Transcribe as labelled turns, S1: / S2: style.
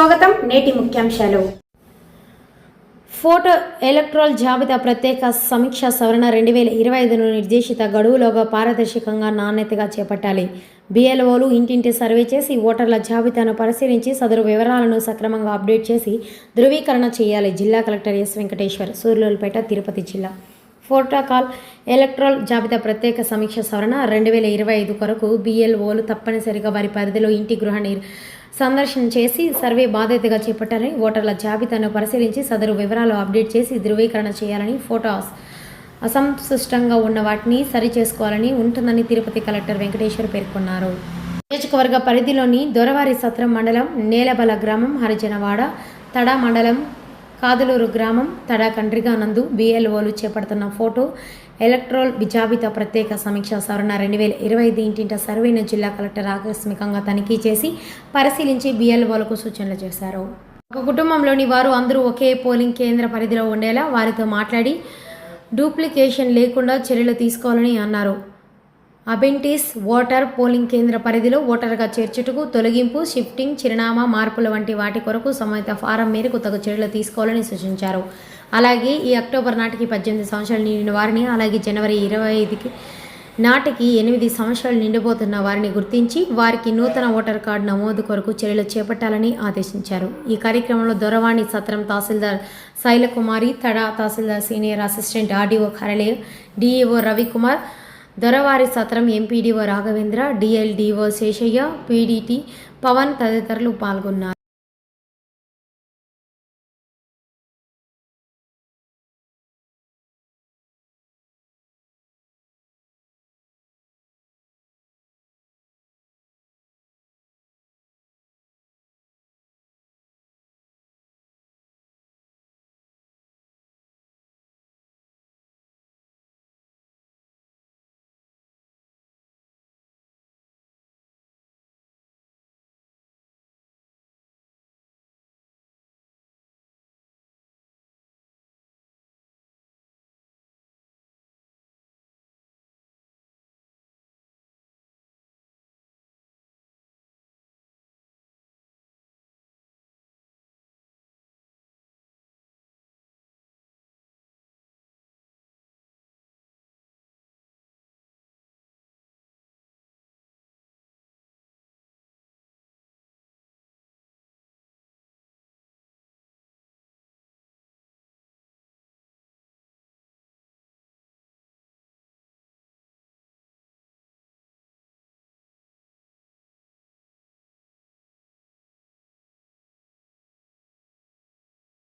S1: స్వాగతం నేటి ముఖ్యాంశాలు. ఫోటో ఎలక్ట్రాల్ జాబితా ప్రత్యేక సమీక్ష సవరణ రెండు వేల ఇరవై ఐదును నిర్దేశిత గడువులోగా పారదర్శకంగా నాణ్యతగా చేపట్టాలి. బిఎల్ఓలు ఇంటింటి సర్వే చేసి ఓటర్ల జాబితాను పరిశీలించి సదరు వివరాలను సక్రమంగా అప్డేట్ చేసి ధృవీకరణ చేయాలి. జిల్లా కలెక్టర్ ఎస్ వెంకటేశ్వర్ సూర్యులపేట తిరుపతి జిల్లా. ప్రోటోకాల్ ఎలక్ట్రాల్ జాబితా ప్రత్యేక సమీక్ష సవరణ రెండు వేల ఇరవై ఐదు కొరకు బిఎల్ఓలు తప్పనిసరిగా వారి పరిధిలో ఇంటి గృహ నిర్ సందర్శన చేసి సర్వే బాధ్యతగా చేపట్టాలని ఓటర్ల జాబితాను పరిశీలించి సదరు వివరాలు అప్డేట్ చేసి ధృవీకరణ చేయాలని ఫోటోస్ అసంతుష్టంగా ఉన్న వాటిని సరి చేసుకోవాలని ఉంటుందని తిరుపతి కలెక్టర్ వెంకటేశ్వర్ పేర్కొన్నారు. నియోజకవర్గ పరిధిలోని దొరవారి సత్రం మండలం నేలబల గ్రామం హరిజనవాడ తడా మండలం కాదులూరు గ్రామం తడాకండ్రిగా నందు బిఎల్ఓలు చేపడుతున్న ఫోటో ఎలక్ట్రోల్ జాబితా ప్రత్యేక సమీక్ష సవరణ రెండు వేల ఇరవై ఐదు ఇంటింట సర్వేను జిల్లా కలెక్టర్ ఆకస్మికంగా తనిఖీ చేసి పరిశీలించి బిఎల్ఓలకు సూచనలు చేశారు. ఒక కుటుంబంలోని వారు అందరూ ఒకే పోలింగ్ కేంద్ర పరిధిలో ఉండేలా వారితో మాట్లాడి డూప్లికేషన్ లేకుండా చర్యలు తీసుకోవాలని అన్నారు. అబెంటిస్ ఓటర్ పోలింగ్ కేంద్ర పరిధిలో ఓటర్గా చేర్చుటకు తొలగింపు షిఫ్టింగ్ చిరునామా మార్పుల వంటి వాటి కొరకు సంబంధిత ఫారం మేరకు తగు చర్యలు తీసుకోవాలని సూచించారు. అలాగే ఈ అక్టోబర్ నాటికి పద్దెనిమిది సంవత్సరాలు నిండిన వారిని అలాగే జనవరి ఇరవై ఐదుకి నాటికి ఎనిమిది సంవత్సరాలు నిండిపోతున్న వారిని గుర్తించి వారికి నూతన ఓటర్ కార్డు నమోదు కొరకు చర్యలు చేపట్టాలని ఆదేశించారు. ఈ కార్యక్రమంలో దొరవాణి సత్రం తహసీల్దార్ శైలకుమారి తడా తహసీల్దార్ senior assistant RDO Kharale DEO Ravikumar Doravari Satram MPDO Raghavendra DLDO Seshaiah PDT Pavan తదితరులు పాల్గొన్నారు.